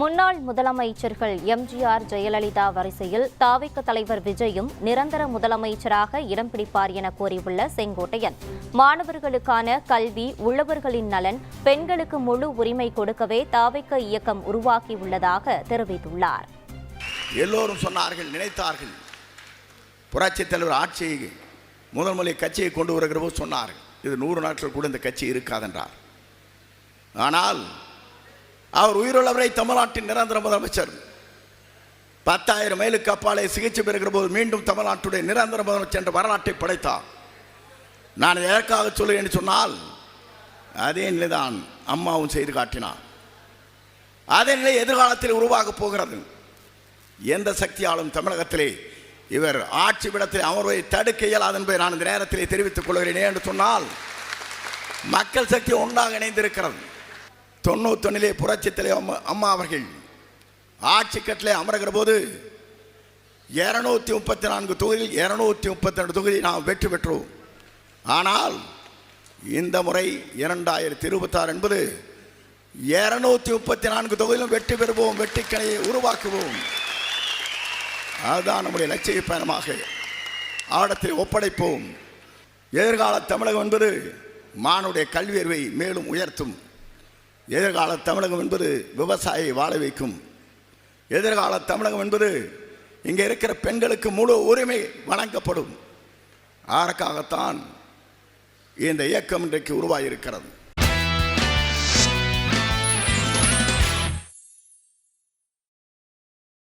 முன்னாள் முதலமைச்சர்கள் எம்ஜிஆர் ஜெயலலிதா வரிசையில் தாவிக்க தலைவர் விஜயும் நிரந்தர முதலமைச்சராக இடம் பிடிப்பார் என கூறியுள்ள செங்கோட்டையன். மாணவர்களுக்கான கல்வி உள்ளவர்களின் நலன் பெண்களுக்கு முழு உரிமை கொடுக்கவே தாவிக்க இயக்கம் உருவாக்கியுள்ளதாக தெரிவித்துள்ளார். எல்லோரும் சொன்னார்கள் நினைத்தார்கள். புரட்சித் தலைவர் ஆட்சியை முதல்முறை கட்சியை கொண்டு வருகிற போது சொன்னார்கள் இது நூறு நாட்கள் கூட இந்த கட்சி இருக்காதென்றார் ஆனால் அவர் உயிருள்ளவரை தமிழ்நாட்டின் நிரந்தர முதலமைச்சர் பத்தாயிரம் மைலுக்கு அப்பாலே சிகிச்சை பெறுகிற போது மீண்டும் தமிழ்நாட்டுடைய நிரந்தர முதலமைச்சர் என்ற வரலாற்றை படைத்தார். நான் எதற்காக சொல்லுகிறேன் என்று சொன்னால் அதே நிலைதான் அம்மாவும் செய்து காட்டினார். அதே நிலை எதிர்காலத்தில் உருவாகப் போகிறது. எந்த சக்தியாலும் தமிழகத்திலே இவர் ஆட்சி விடத்தில் அமர்வை தடுக்க இயலாது என்பதை நான் இந்த நேரத்திலே தெரிவித்துக் கொள்கிறேன் என்று சொன்னால் மக்கள் சக்தி ஒன்றாக இணைந்திருக்கிறது. தொண்ணூத்தொன்னிலே புரட்சி தலைவர் அம்மா- அம்மா அவர்கள் ஆட்சி கட்டிலே அமர்கிற போது இருநூத்தி முப்பத்தி நான்கு தொகுதியில் இருநூத்தி முப்பத்தி ரெண்டு தொகுதி நாம் வெற்றி பெற்றோம். ஆனால் இந்த முறை இரண்டாயிரத்தி இருபத்தாறு என்பது இருநூத்தி முப்பத்தி நான்கு தொகுதியிலும் வெற்றி பெறுவோம் வெற்றிக்கணையை உருவாக்குவோம். அதுதான் நம்முடைய லட்சிய பயணமாக ஆடத்தில் ஒப்படைப்போம். எதிர்கால தமிழகம் என்பது மானுடைய கல்வியறிவை மேலும் உயர்த்தும். எதிர்கால தமிழகம் என்பது விவசாயியை வாழ வைக்கும். எதிர்கால தமிழகம் என்பது இங்கே இருக்கிற பெண்களுக்கு முழு உரிமை வழங்கப்படும். அதற்காகத்தான் இந்த இயக்கம் இன்றைக்கு உருவாகியிருக்கிறது